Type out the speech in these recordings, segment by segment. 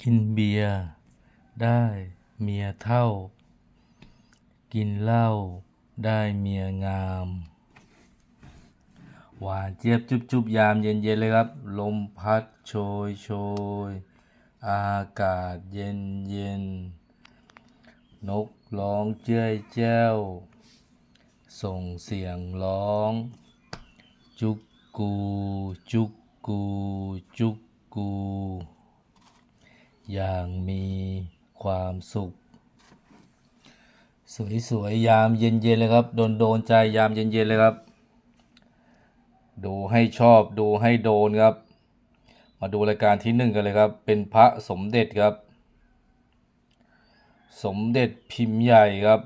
กินเบียร์ได้เมียเท่า กินเหล้าได้เมียงาม หวานเจี๊ยบจุบจุบยามเย็นเย็นๆเลยครับ ลมพัดโชยโชย อากาศเย็นเย็น นกร้องเจ้ยแจ้วส่งเสียงร้อง จุกกู จุกกู จุกกู อย่างมีความสุข สวยๆยามเย็นๆเลยครับ โดนโดนๆใจยามเย็นๆเลยครับ ดูให้ชอบดูให้โดนครับ มาดูรายการที่หนึ่งกันเลยครับ เป็นพระสมเด็จครับ สมเด็จพิมพ์ใหญ่ครับ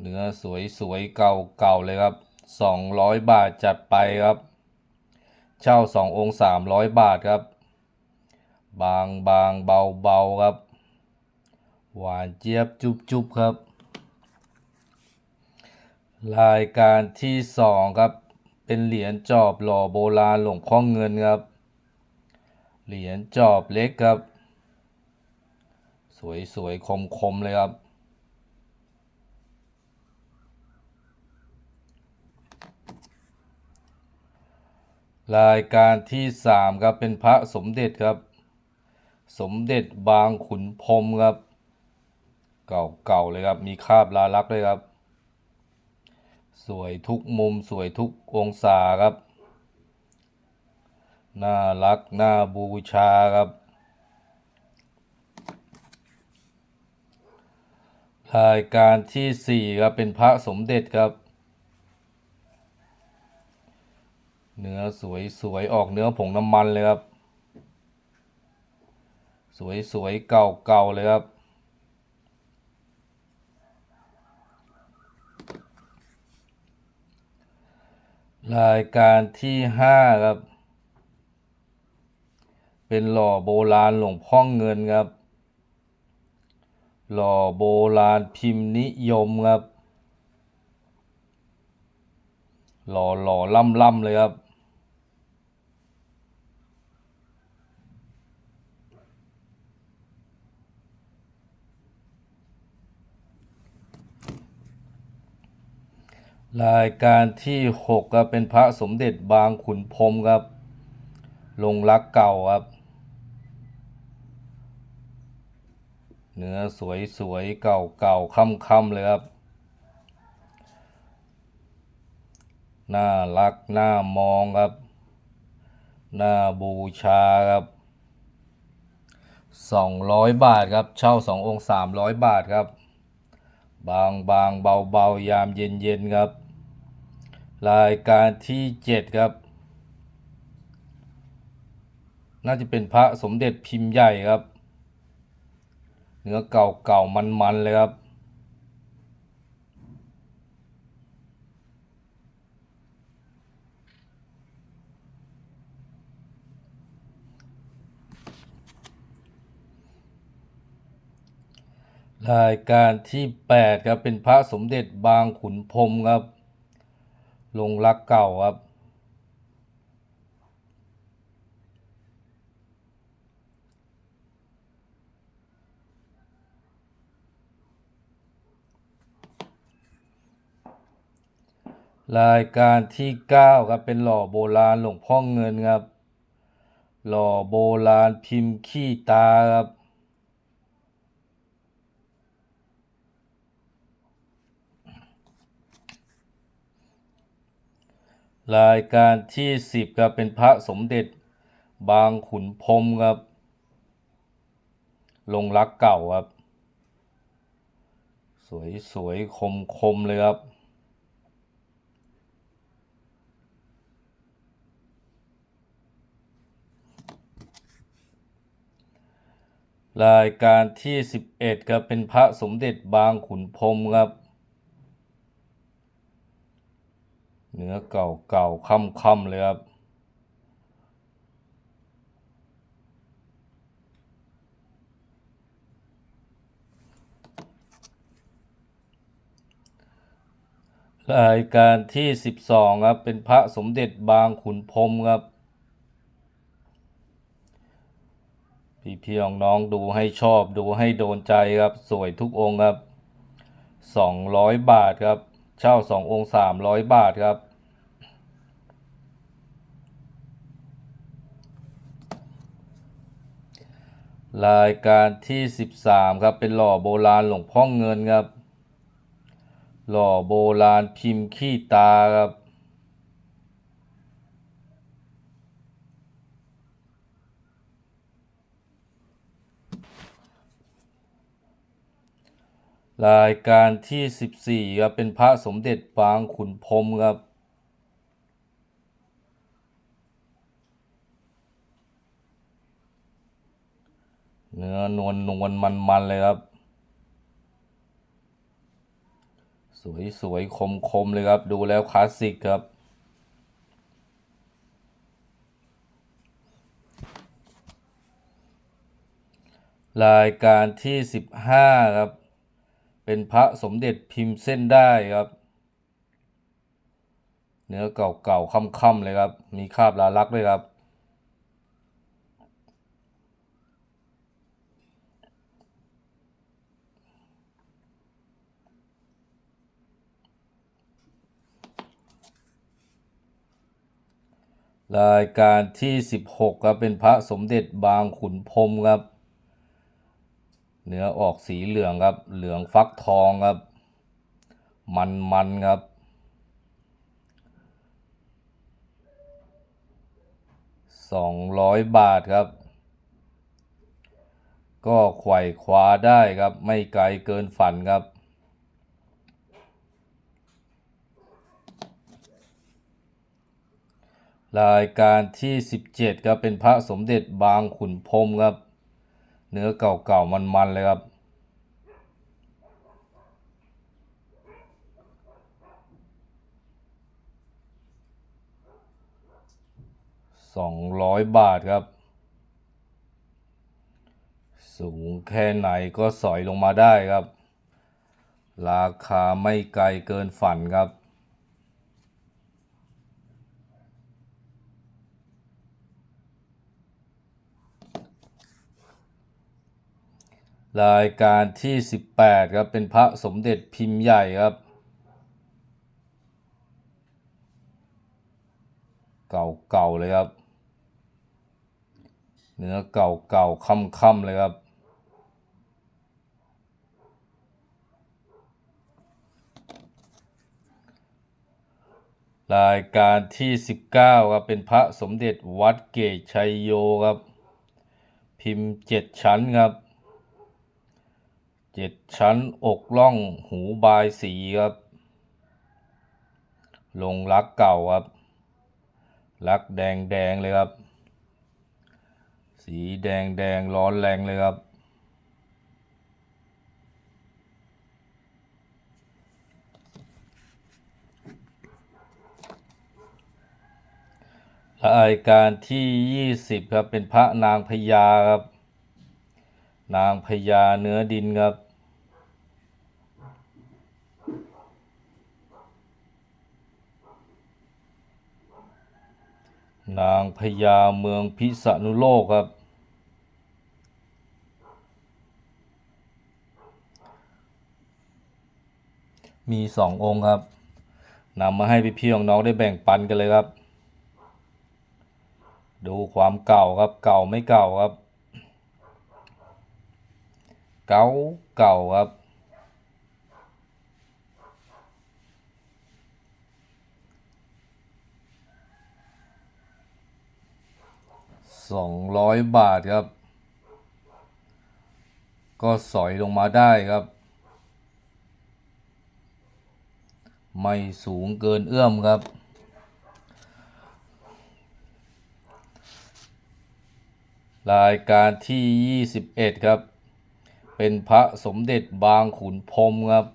เนื้อสวยๆเก่าเก่าเลยครับสองร้อยบาทจัดไปครับ เช่าสององค์สามร้อยบาทครับ บางบางเบาเบาครับ หวานเจี๊ยบจุบจุบครับ รายการที่สองครับ เป็นเหรียญจอบหล่อโบราณหลวงพ่อเงินครับ เหรียญจอบเล็กครับ สวยสวยคมคมๆเลยครับรายการที่สามครับ เป็นพระสมเด็จครับ สมเด็จบางขุนพรมครับ เก่าๆเลยครับ มีคาบลาลักษณ์ด้วยครับ สวยทุกมุมสวยทุกองศาครับ น่ารักน่าบูชาครับรายการที่สี่ครับ เป็นพระสมเด็จครับ เนื้อสวยสวยออกเนื้อผงน้ำมันเลยครับ สวยสวยเก่าเก่าเลยครับ รายการที่ห้าครับ เป็นหล่อโบราณหลวงพ่อเงินครับ หล่อโบราณพิมพ์นิยมครับ หล่อหล่อล่ำล่ำเลยครับ รายการที่หกครับเป็นพระสมเด็จบางขุนพรมครับ ลงรักเก่าครับ เนื้อสวยสวยเก่าเก่าค่ำค่ำๆเลยครับ น่ารักน่ามองครับ น่าบูชาครับสองร้อยบาทครับ เช่าสององค์สามร้อยบาทครับบางบางเบาเบายามเย็นเย็นครับ รายการที่เจ็ดครับ น่าจะเป็นพระสมเด็จพิมพ์ใหญ่ครับ เนื้อเก่าเก่ามันมันๆเลยครับ รายการที่แปดครับ เป็นพระสมเด็จบางขุนพรมครับ ลงรักเก่าครับ รายการที่เก้าครับเป็นหล่อโบราณหลวงพ่อเงินครับ หล่อโบราณพิมพ์ขี้ตาครับ รายการที่สิบครับเป็นพระสมเด็จบางขุนพรมครับ ลงรักเก่าครับ สวยสวยคมคมๆเลยครับ รายการที่สิบเอ็ดครับเป็นพระสมเด็จบางขุนพรมครับ เนื้อเก่าเก่าค่ำค่ำๆเลยครับรายการที่สิบสองครับ เป็นพระสมเด็จบางขุนพรมครับ พี่พี่น้องน้องๆดูให้ชอบดูให้โดนใจครับ สวยทุกองค์ครับสองร้อยบาทครับ เช่าสององค์สามร้อยบาทครับ รายการที่สิบสามครับ เป็นหล่อโบราณหลวงพ่อเงินครับ หล่อโบราณพิมพ์ขี้ตาครับ รายการที่สิบสี่ครับเป็นพระสมเด็จปางขุนพรมครับ เนื้อนวลนวลมันมันเลยครับ สวยสวยคมคมเลยครับ ดูแล้วคลาสสิกครับรายการที่สิบห้าครับ เป็นพระสมเด็จพิมพ์เส้นได้ครับ เนื้อเก่าๆค่ำๆเลยครับ มีคราบลาลักด้วยครับรายการที่สิบหกครับ เป็นพระสมเด็จบางขุนพรมครับ เนื้อออกสีเหลืองครับ เหลืองฟักทองครับ มันมันๆครับ สองร้อยบาทครับ ก็ไขว่คว้าได้ครับ ไม่ไกลเกินฝันครับรายการที่สิบเจ็ดครับเป็นพระสมเด็จบางขุนพรมครับ เนื้อเก่าๆมันๆเลยครับ สองร้อยบาทครับ สูงแค่ไหนก็สอยลงมาได้ครับ ราคาไม่ไกลเกินฝันครับ รายการที่สิบแปดครับเป็นพระสมเด็จพิมพ์ใหญ่ครับ เก่าๆเลยครับ เนื้อเก่าๆค่ำๆเลยครับ รายการที่สิบเก้าครับเป็นพระสมเด็จวัดเกตชัยโยครับ พิมพ์เจ็ดชั้นครับ เจ็ดชั้นอกล่องหูบายสีครับ ลงรักเก่าครับ รักแดงแดงเลยครับ สีแดงแดงร้อนแรงเลยครับ รายการที่ยี่สิบครับ เป็นพระนางพญาครับ นางพญาเนื้อดินครับ นางพญาเมืองพิษณุโลกครับ มีสององค์ครับนำมาให้พี่พี่ๆน้องๆได้แบ่งปันกันเลยครับ ดูความเก่าครับเก่าไม่เก่าครับ เก่าเก่าครับ สองร้อยบาทครับ ก็สอยลงมาได้ครับ ไม่สูงเกินเอื้อมครับ รายการที่ยี่สิบเอ็ดครับ เป็นพระสมเด็จบางขุนพรมครับ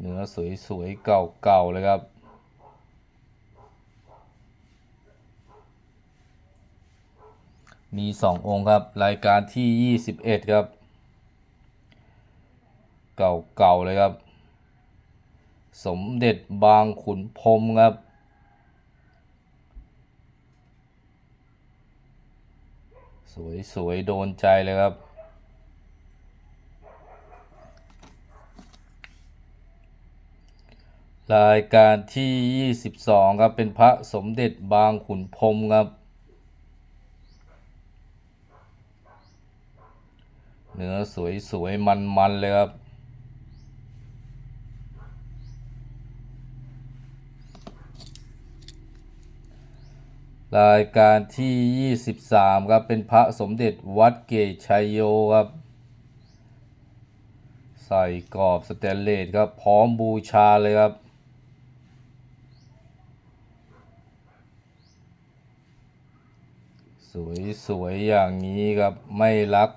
เนื้อสวยๆเก่าๆเลยครับ มีสององค์ครับ รายการที่ยี่สิบเอ็ดครับ เก่าๆเลยครับ สมเด็จบางขุนพรมครับ สวยสวยโดนใจเลยครับรายการที่ 22 ครับ เป็นพระสมเด็จบางขุนพรมครับ เนื้อสวยสวยมันมันๆ เลยครับ รายการที่ 23 ครับ เป็นพระสมเด็จวัดเกตชัยโยครับ ใส่กรอบสแตนเลสครับ พร้อมบูชาเลยครับสวยสวยอย่างนี้ครับ ไม่รัก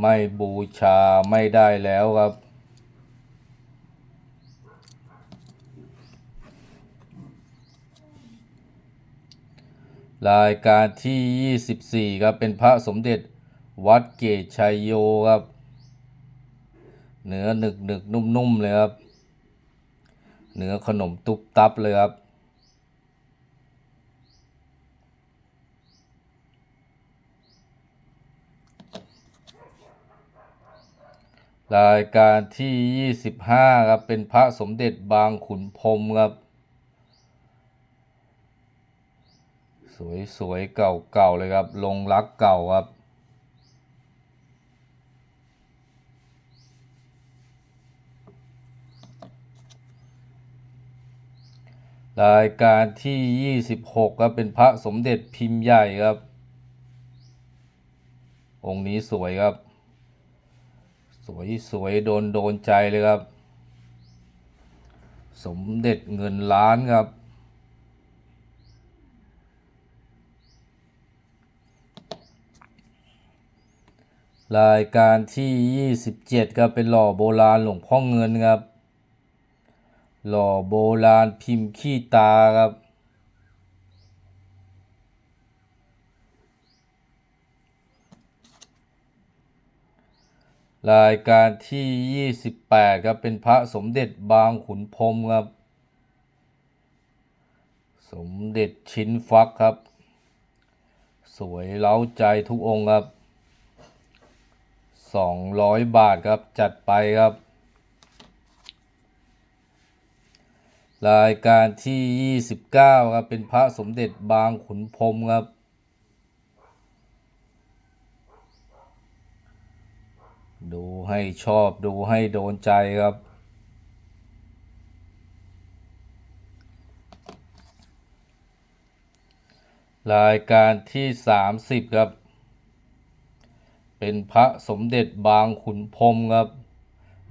ไม่บูชาไม่ได้แล้วครับ รายการที่ 24 ครับ เป็นพระสมเด็จวัดเกตชัยโยครับ เนื้อหนึกหนึกนุ่มๆเลยครับ เนื้อขนมตุบตับเลยครับ รายการที่ 25 ครับ เป็นพระสมเด็จบางขุนพรมครับ สวยสวยเก่าเก่าเลยครับ ลงรักเก่าครับ รายการที่ 26 ครับ เป็นพระสมเด็จพิมพ์ใหญ่ครับ องค์นี้สวยครับ สวยสวยโดนโดนใจเลยครับ สมเด็จเงินล้านครับ รายการที่ 27ครับเป็นหล่อโบราณหลวงพ่อเงินครับ หล่อโบราณพิมพ์ขี้ตาครับ รายการที่ 28 ครับ เป็นพระสมเด็จบางขุนพรมครับ สมเด็จชิ้นฟักครับ สวยเล้าใจทุกองค์ครับ 200 บาทครับ จัดไปครับ รายการที่ 29 ครับ เป็นพระสมเด็จบางขุนพรมครับ ดูให้ชอบดูให้โดนใจครับ รายการที่ 30 ครับ เป็นพระสมเด็จบางขุนพรมครับ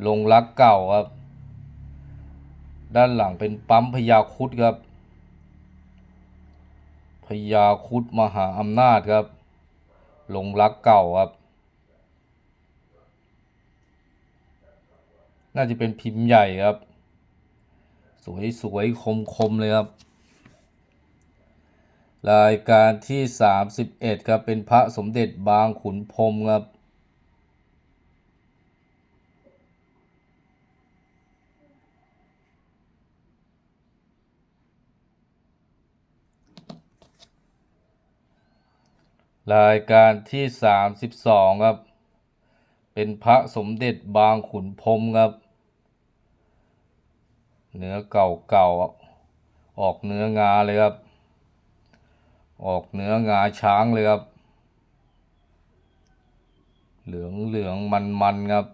ลงรักเก่าครับ ด้านหลังเป็นปั๊มพญาคุดครับพญาคุดมหาอำนาจครับ ลงรักเก่าครับ น่าจะเป็นพิมพ์ใหญ่ครับ สวยสวยคมคมๆเลยครับ รายการที่ 31 ครับ เป็นพระสมเด็จบางขุนพรมครับรายการที่ 32 ครับ เป็นพระสมเด็จบางขุนพรมครับ เนื้อเก่าเก่าๆ ออกเนื้องาเลยครับ ออกเนื้องาช้างเลยครับ เหลืองเหลืองมันมันๆครับ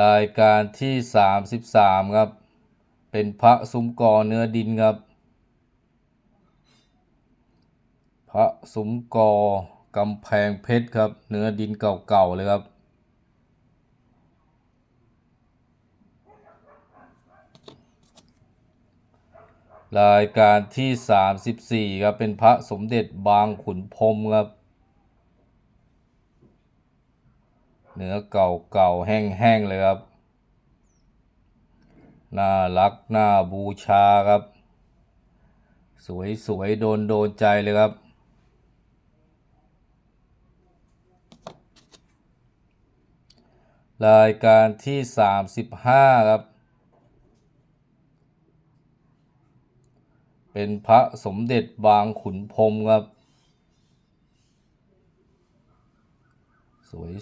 รายการที่ 33 ครับ เป็นพระซุ้มกอเนื้อดินครับ พระซุ้มกอ กำแพงเพชรครับ เนื้อดินเก่าๆเลยครับรายการที่ 34 ครับ เป็นพระสมเด็จบางขุนพรมครับ เนื้อเก่าๆแห้งๆเลยครับ น่ารัก น่าบูชาครับ สวยสวยโดนโดนใจเลยครับ รายการที่ 35 ครับ เป็นพระสมเด็จบางขุนพรมครับ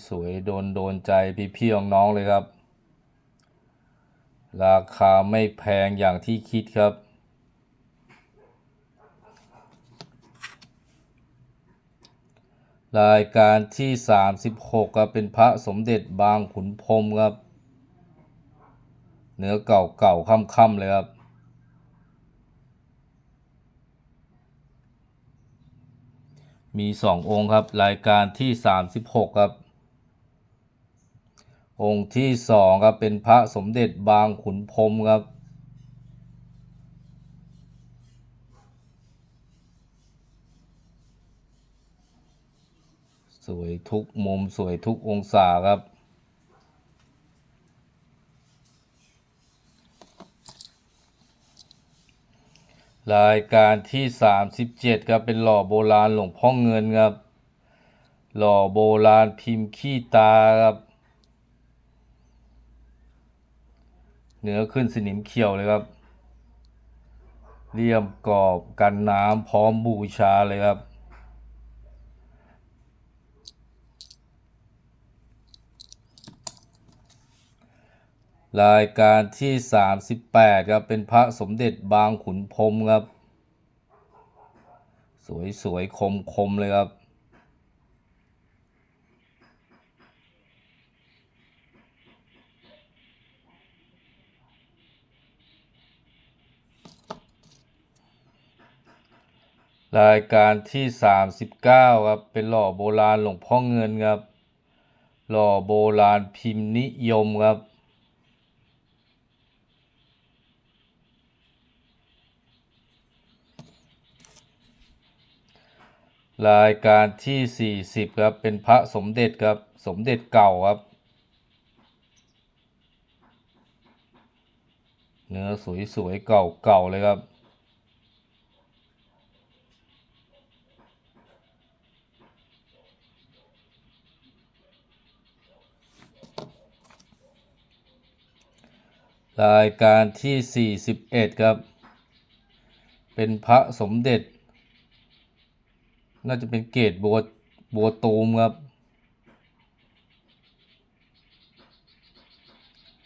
สวยๆ โดนโดนใจพี่ๆน้องๆเลยครับ ราคาไม่แพงอย่างที่คิดครับ รายการที่ 36ครับเป็นพระสมเด็จบางขุนพรมครับ เนื้อเก่าเก่าๆค่ำๆเลยครับ มีสององค์ครับ รายการที่ 36 ครับ องค์ที่สองครับเป็นพระสมเด็จบางขุนพรมครับ วยทุกมุมสวยทุกองศาครับ รายการที่ 37ครับเป็นหล่อโบราณหลวงพ่อเงินครับ หล่อโบราณพิมพ์ขี้ตาครับเนื้อขึ้นสนิมเขียวเลยครับเลี่ยมกรอบกันน้ำพร้อมบูชาเลยครับ รายการที่ 38 ครับ เป็นพระสมเด็จบางขุนพรมครับ สวยสวยคมคม ๆ เลยครับ รายการที่ 39 ครับ เป็นหล่อโบราณหลวงพ่อเงินครับ หล่อโบราณพิมพ์นิยมครับ รายการที่ 40 ครับ เป็นพระสมเด็จครับ สมเด็จเก่าครับ เนื้อสวยๆ เก่าๆ เลยครับ รายการที่ 41 ครับ เป็นพระสมเด็จ น่าจะเป็นเกตบัวบัวตูมครับ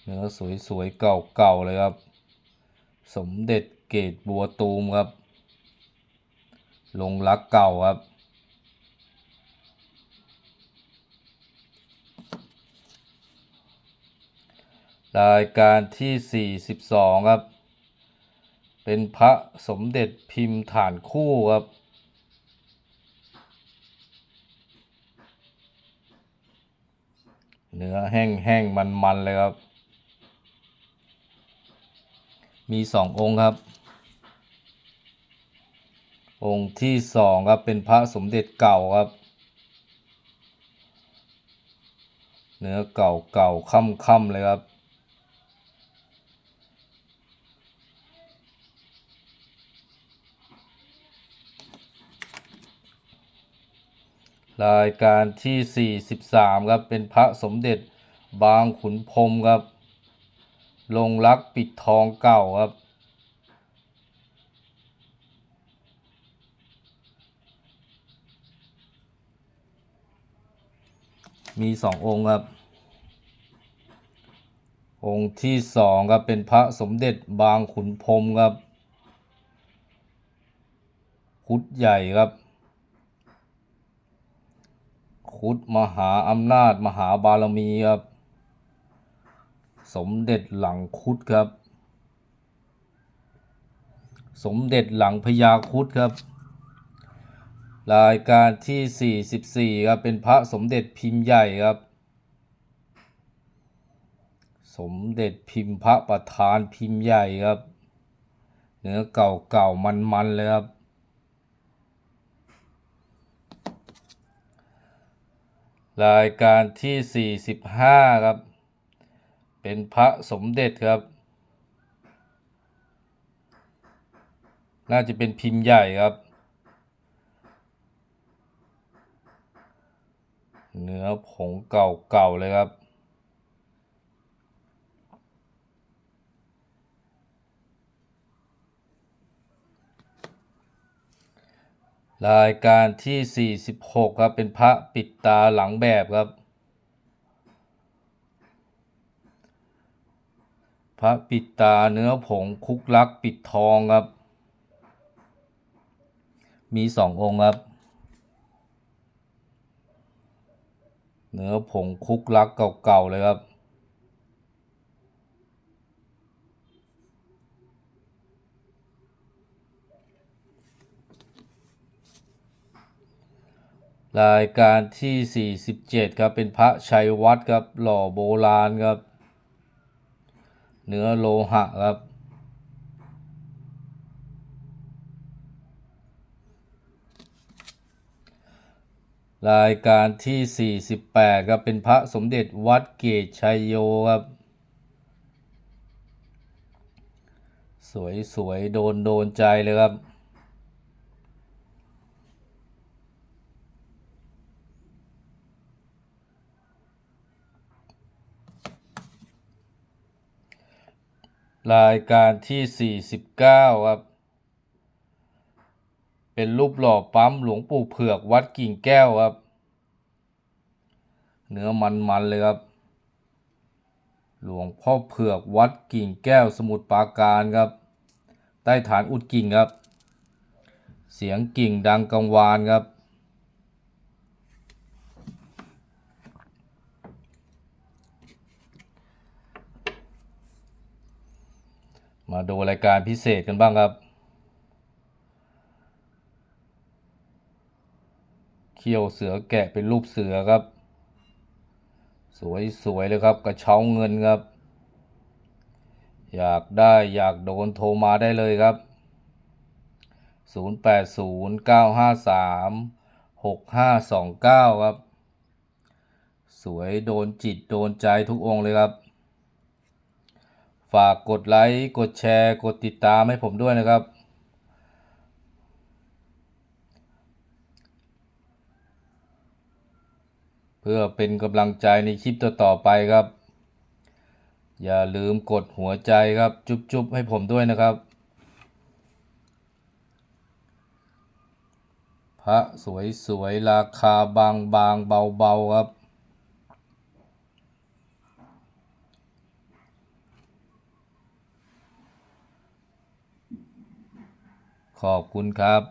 เนื้อสวยๆเก่าๆเลยครับ สมเด็จเกตบัวตูมครับ ลงรักเก่าครับ รายการที่ 42 ครับ เป็นพระสมเด็จพิมพ์ฐานคู่ครับ เนื้อแห้งแห้งมันมันๆเลยครับ มีสององค์ครับ องค์ที่สองครับเป็นพระสมเด็จเก่าครับ เนื้อเก่าเก่าค่ำค่ำๆเลยครับ รายการที่ 43 ครับ เป็นพระสมเด็จบางขุนพรมครับ ลงรักปิดทองเก่าครับ มีสององค์ครับ องค์ที่สองครับ เป็นพระสมเด็จบางขุนพรมครับ คุดใหญ่ครับ คุดมหาอำนาจ มหาบารมีครับ สมเด็จหลังคุดครับ สมเด็จหลังพญาคุดครับ รายการที่ 44ครับเป็นพระสมเด็จพิมพ์ใหญ่ครับ สมเด็จพิมพ์พระประธานพิมพ์ใหญ่ครับ เนื้อเก่าเก่ามันๆเลยครับ รายการที่ 45 ครับ เป็นพระสมเด็จครับ น่าจะเป็นพิมพ์ใหญ่ครับ เนื้อผงเก่าๆเลยครับ รายการที่ 46 ครับ เป็นพระปิดตาหลังแบบครับ พระปิดตาเนื้อผงคุกลักปิดทองครับ มีสององค์ครับ เนื้อผงคุกลักเก่าๆเลยครับ รายการที่ 47 ครับ เป็นพระชัยวัดครับ หล่อโบราณครับ เนื้อโลหะครับ รายการที่ 48 ครับ เป็นพระสมเด็จวัดเกตชัยโยครับ สวยสวยโดนโดนใจเลยครับ รายการที่ 49 ครับ เป็นรูปหล่อปั๊มหลวงปู่เผือกวัดกิ่งแก้วครับ เนื้อมันๆเลยครับ หลวงพ่อเผือกวัดกิ่งแก้วสมุทรปราการครับ ใต้ฐานอุดกิ่งครับ เสียงกิ่งดังกังวานครับ มาดูรายการพิเศษกันบ้างครับ เขี้ยวเสือแกะเป็นรูปเสือครับ สวยๆเลยครับกระเช้าเงินครับ อยากได้อยากโดนโทรมาได้เลยครับ 0809536529 ครับ สวยโดนจิตโดนใจทุกองเลยครับ ฝากกดไลค์ กดแชร์ กดติดตามให้ผมด้วยนะครับ เพื่อเป็นกำลังใจในคลิปต่อๆไปครับ อย่าลืมกดหัวใจครับ จุ๊บๆให้ผมด้วยนะครับ พระสวยๆ ราคาบางบางๆเบาๆ ครับ ขอบคุณครับ